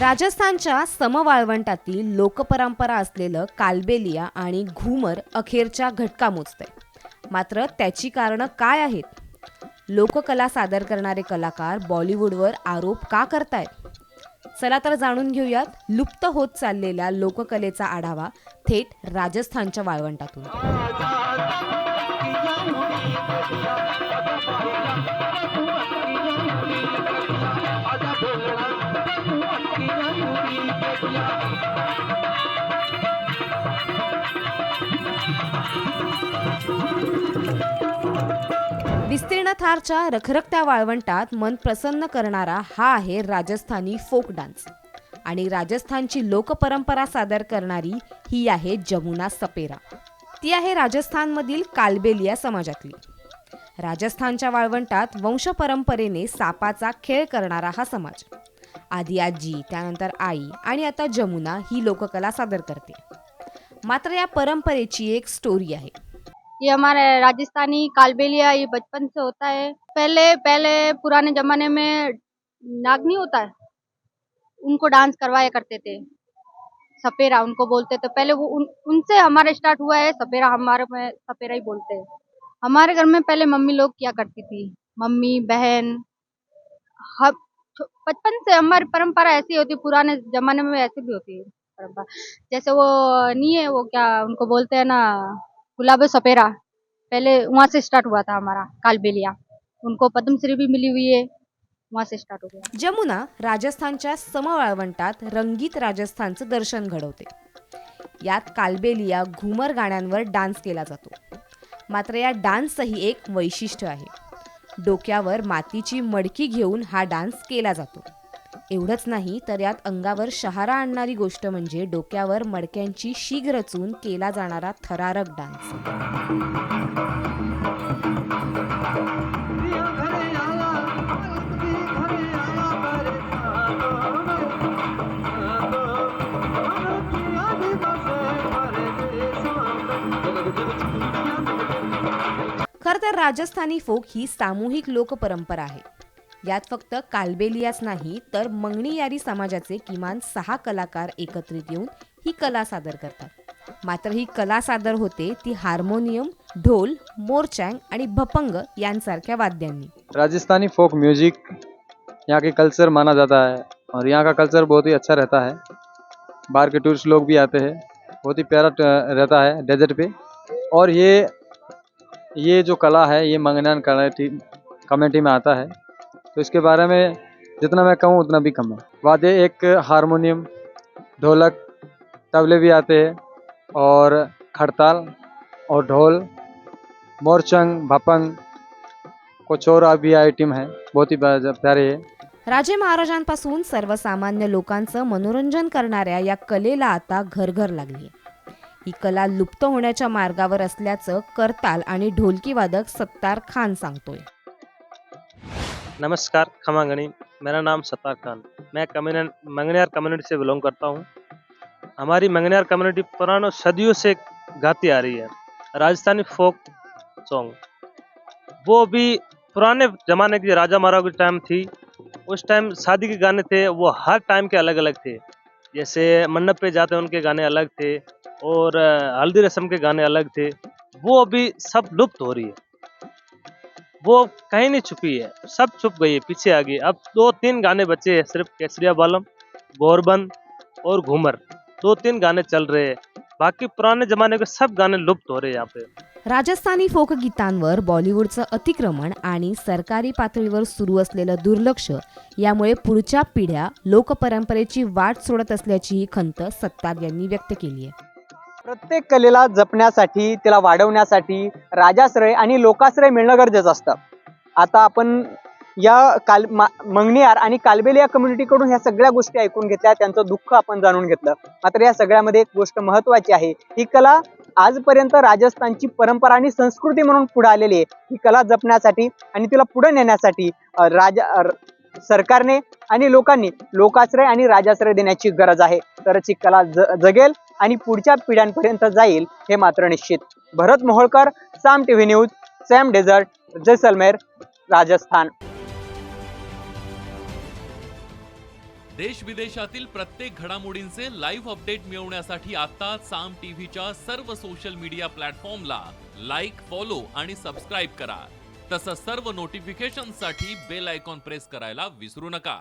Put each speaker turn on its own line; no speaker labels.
राजस्थानच्या समवाळवंटातील लोकपरंपरा असलेलं कालबेलिया आणि घुमर अखेरच्या घटका मोजतंय. मात्र त्याची कारणं काय आहेत? लोककला सादर करणारे कलाकार बॉलिवूडवर आरोप का करतायत? चला तर जाणून घेऊयात लुप्त होत चाललेल्या लोककलेचा आढावा थेट राजस्थानच्या वाळवंटातून. विस्तीर्ण थारच्या रखरखत्या वाळवंटात मन प्रसन्न करणारा हा आहे राजस्थानी फोक डान्स. आणि राजस्थानची लोकपरंपरा सादर करणारी ही आहे जमुना सपेरा. ती आहे राजस्थानमधील कालबेलिया समाजातली. राजस्थानच्या वाळवंटात वंश परंपरेने सापाचा खेळ करणारा हा समाज. आधी आजी त्यानंतर आई आणि आता जमुना ही लोककला सादर करते. मात्र या परंपरेची एक स्टोरी आहे.
ये हमारे राजस्थानी कालबेलिया ये बचपन से होता है। पहले पहले पुराने जमाने में नाग नहीं होता? है उनको डांस करवाया करते थे। सपेरा उनको बोलते थे। पहले वो उन, उनसे हमारे स्टार्ट हुआ है सपेरा हमारे में सपेरा ही बोलते हैं। हमारे घर में पहले मम्मी लोग क्या करती थी। मम्मी बहन हब बचपन से हमारी परंपरा ऐसी होती पुराने जमाने में ऐसी भी होती है परंपरा। जैसे वो नहीं है वो क्या उनको बोलते हैं ना गुलाब सपेरा पहले वहाँ से स्टार्ट हुआ था हमारा कालबेलिया। उनको पद्मश्री भी मिली हुई है वहाँ से स्टार्ट हो गया।
जमुना राजस्थानच्या समवाळवंटात रंगीत राजस्थानचं दर्शन घडवते. यात कालबेलिया घुमर गाण्यांवर डान्स केला जातो. मात्र या डान्सचंही एक वैशिष्ट्य आहे. डोक्यावर मातीची मडकी घेऊन हा डान्स केला जातो. एवढंच नाही तर यात अंगावर शहारा आणणारी गोष्ट म्हणजे डोक्यावर मडक्यांची शीग रचून केला जाणारा थरारक डान्स. खरं तर राजस्थानी फोक ही सामूहिक लोकपरंपरा आहे. यात फक्त कालबेलियाच नाही तर मंगणी यारी समाजाचे किमान सहा कलाकार एकत्रित येऊन ही कला सादर करतात. मात्र ही कला सादर होते ती हार्मोनियम ढोल मोरचँग आणि भपंग यांसारख्या वाद्यांनी.
राजस्थानी फोक म्यूजिक यहाँ के कल्चर माना जाता है और यहाँ का कल्चर बहुत ही अच्छा रहता है। बाहर के टूरिस्ट लोग भी आते हैं बहुत ही प्यारा रहता है डेजर्ट पे। और ये ये जो कला है ये मंगनान कमेटी कमेटी में आता है। तो इसके बारे में जितना मैं कहूँ उतना भी कम है। वाद्य एक हारमोनियम ढोलक तबले भी आते हैं और खड़ताल और ढोल मोरचंग भपंग कुछ और भी आइटम है। बहुत ही प्यारे है।
राजे महाराजांपासून सर्वसामान्य लोकांचं मनोरंजन करणाऱ्या या कलेला आता घरघर लागली ही कला लुप्त होण्याच्या मार्गावर असल्याचं करताल आणि ढोलकी वादक सत्तार खान सांगतोय.
नमस्कार, खमागणी। मेरा नाम सत्तार खान। मैं मंगनियार कम्युनिटी से बिलोंग करता हूँ। हमारी मंगनियार कम्युनिटी पुरानों सदियों से गाती आ रही है। Rajasthani folk song. वो भी पुराने ज़माने की राजा महाराज की टाइम थी। उस टाइम शादी के गाने थे, वो हर टाइम के अलग अलग थे। जैसे मंडप पे जाते उनके गाने अलग थे। और, हल्दी रस्म के गाने अलग थे। वो अभी सब लुप्त हो रही है। वो कहीं नहीं छुपी है। सब छुप गई है पीछे आ गई अब दो तीन गाने बचे हैं सिर्फ केसरिया बालम गोरबंद और घूमर। दो तीन गाने चल रहे हैं। बाकी पुराने जमाने के सब गाने लुप्त हो रहे यहाँ पे।
राजस्थानी फोक गीतांवर बॉलिवूडचं अतिक्रमण आणि सरकारी पातळीवर सुरू असलेलं दुर्लक्ष यामुळे पुढच्या पिढ्या लोकपरंपरेची वाट सोडत असल्याची खंत सत्तार यांनी व्यक्त केली आहे.
प्रत्येक कलेला जपण्यासाठी तिला वाढवण्यासाठी राजाश्रय आणि लोकाश्रय मिळणं गरजेचं असतं. आता आपण या काल मा- मंगनियार आणि कालबेलिया कम्युनिटीकडून ह्या सगळ्या गोष्टी ऐकून घेतल्या त्यांचं दुःख आपण जाणून घेतलं. मात्र या सगळ्यामध्ये एक गोष्ट महत्वाची आहे. ही कला आजपर्यंत राजस्थानची परंपरा आणि संस्कृती म्हणून पुढे आलेली आहे. ही कला जपण्यासाठी आणि तिला पुढे नेण्यासाठी राजा सरकारने आणि लोकांनी लोकाश्रय आणि राजाश्रय देण्याची गरज आहे. तरच ही कला ज जगेल. आणि पुढच्या पिढ्यांपर्यंत जाईल हे मात्र निश्चित. Bharat Moholkar Saam TV news Sam desert Jaisalmer Rajasthan.
देश विदेशातील प्रत्येक घडामोडींचे लाईव्ह अपडेट मिळवण्यासाठी आता साम टीव्हीच्या सर्व सोशल मीडिया प्लॅटफॉर्मला लाईक फॉलो आणि सबस्क्राईब करा. तसंच सर्व नोटिफिकेशनसाठी बेल आयकॉन प्रेस करायला विसरू नका.